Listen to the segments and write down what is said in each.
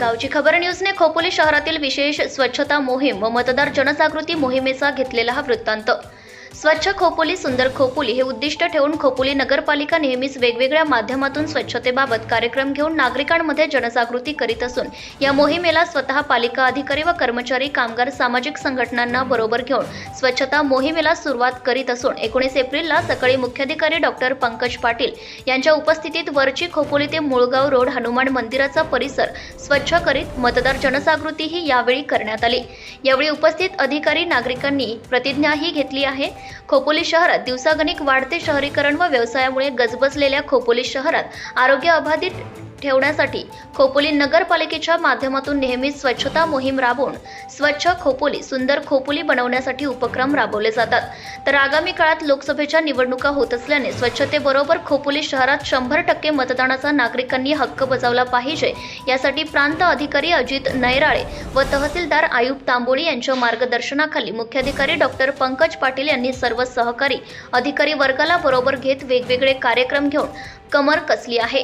गावची खबर न्यूजने खोपोली शहरातील विशेष स्वच्छता मोहीम व मतदार जनजागृती मोहिमेचा घेतलेला हा वृत्तांत. स्वच्छ खोपोली सुंदर खोपोली हे उद्दिष्ट ठेवून खोपोली नगरपालिका नेहमीच वेगवेगळ्या माध्यमातून स्वच्छतेबाबत कार्यक्रम घेऊन नागरिकांमध्ये जनजागृती करीत असून या मोहिमेला स्वतः पालिका अधिकारी व कर्मचारी कामगार सामाजिक संघटनांना बरोबर घेऊन स्वच्छता मोहिमेला सुरुवात करीत असून एकोणीस एप्रिलला सकाळी मुख्याधिकारी डॉक्टर पंकज पाटील यांच्या उपस्थितीत वरची खोपोली ते मुळगाव रोड हनुमान मंदिराचा परिसर स्वच्छ करीत मतदार जनजागृतीही यावेळी करण्यात आली. यावेळी उपस्थित अधिकारी नागरिकांनी प्रतिज्ञाही घेतली आहे. खोपोली शहरात दिवसागणिक वाढते शहरीकरण व व्यवसायामुळे गजबजलेल्या खोपोली शहरात आरोग्य अबाधित ठेवण्यासाठी खोपोली नगरपालिकेच्या माध्यमातून नेहमीच स्वच्छता मोहीम राबवून स्वच्छ खोपोली सुंदर खोपोली बनवण्यासाठी उपक्रम राबवले जातात. तर आगामी काळात लोकसभेच्या निवडणुका होत असल्याने स्वच्छतेबरोबर खोपोली शहरात शंभर टक्के मतदानाचा नागरिकांनी हक्क बजावला पाहिजे यासाठी प्रांत अधिकारी अजित नैराळे व तहसीलदार आयुब तांबोळी यांच्या मार्गदर्शनाखाली मुख्याधिकारी डॉक्टर पंकज पाटील यांनी सर्व सहकारी अधिकारी वर्गाला बरोबर घेत वेगवेगळे कार्यक्रम घेऊन कमर कसली आहे.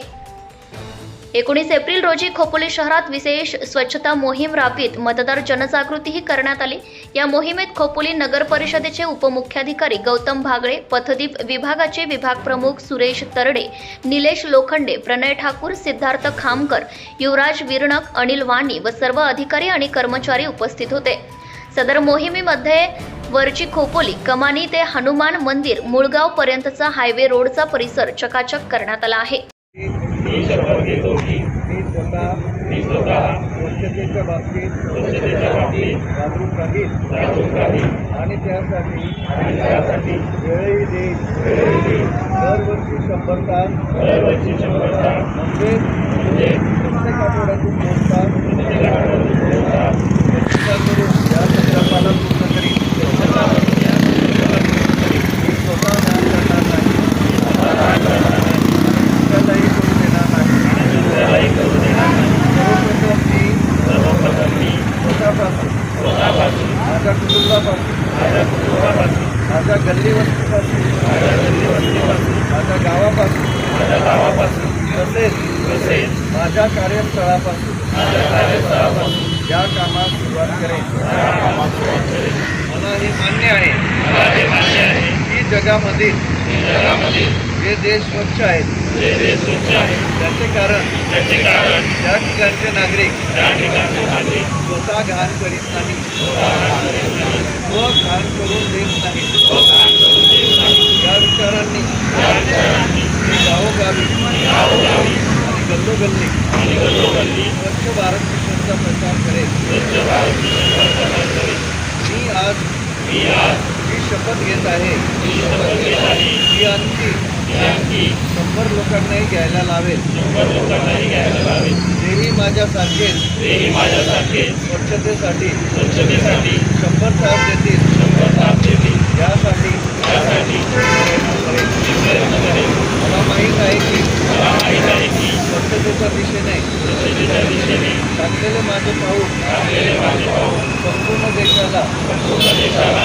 एकोणीस एप्रिल रोजी खोपोली शहरात विशेष स्वच्छता मोहीम राबवित मतदार जनजागृतीही करण्यात आली. या मोहिमेत खोपोली नगर परिषदेचे उपमुख्याधिकारी गौतम भागळे पथदीप विभागाचे विभाग प्रमुख सुरेश तरडे निलेश लोखंडे प्रणय ठाकूर सिद्धार्थ खामकर युवराज विरणक अनिल वाणी व सर्व अधिकारी आणि कर्मचारी उपस्थित होते. सदर मोहिमेमध्ये वरची खोपोली कमानी ते हनुमान मंदिर मुळगाव पर्यंतचा हायवे रोडचा परिसर चकाचक करण्यात आला आहे. मी शपथ घेतो की मी स्वतः मी स्वतः स्वच्छतेच्या बाबतीत स्वच्छतेच्या बाबतीत जागरूक राहील. जागरूक राहील. आणि त्यासाठी आणि त्यासाठी वेळही देईल वेळही देईल. दरवर्षी शंभर तास. दरवर्षी शंभर तास. म्हणजे प्रत्येक आठवड्यातून दोन तास. प्रत्येक आठवड्यातून माझ्या कुटुंबापासून माझ्या कुटुंबापासून माझ्या गल्ली वस्तीपासून माझ्या गल्लीवस्तीपासून माझ्या गावापासून माझ्या गावापासून तसेच तसेच माझ्या कार्यस्थळापासून माझ्या कार्यस्थळापासून या कामात सुरुवात करेन या कामात सुरुवात करेन मला हे मान्य आहे मला हे मान्य आहे की जगामधील की जगामध्ये. जे देश स्वच्छ आहेत जे देश स्वच्छ आहे. त्याचे कारण. त्याचे कारण. त्या ठिकाणचे नागरिक. त्या ठिकाणचे नागरिक. स्वतः घाण करीत नाही. व घाण करून देत नाही. व घाण करून देत नाही. या विचारांनी. या विचारांनी. मी गावोगावी. गावोगावी. आणि गल्लोगल्ली. आणि गल्लोगल्ली. स्वच्छ भारत मिशनचा प्रचार करेन. स्वच्छ भारत मिशनचा प्रचार करेन. मी आज मी आज ही शपथ घेत आहे. ही शपथ घेत की आणखी शंभर लोकांनाही घ्यायला लावेल. शंभर लोकांनाही घ्यायला लावेल. तेही माझ्यासारखेच तेही माझ्यासारखे. स्वच्छतेसाठी. स्वच्छतेसाठी. शंभर तास देतील. शंभर तास देतील. यासाठी. यासाठी. प्रयत्न करेन मला माहीत आहे की मला माहीत आहे की स्वच्छतेच्या दिशेने स्वच्छतेच्या दिशेने टाकलेले माझे पाऊल टाकलेले माझे पाऊल संपूर्ण देशाला संपूर्ण देशाला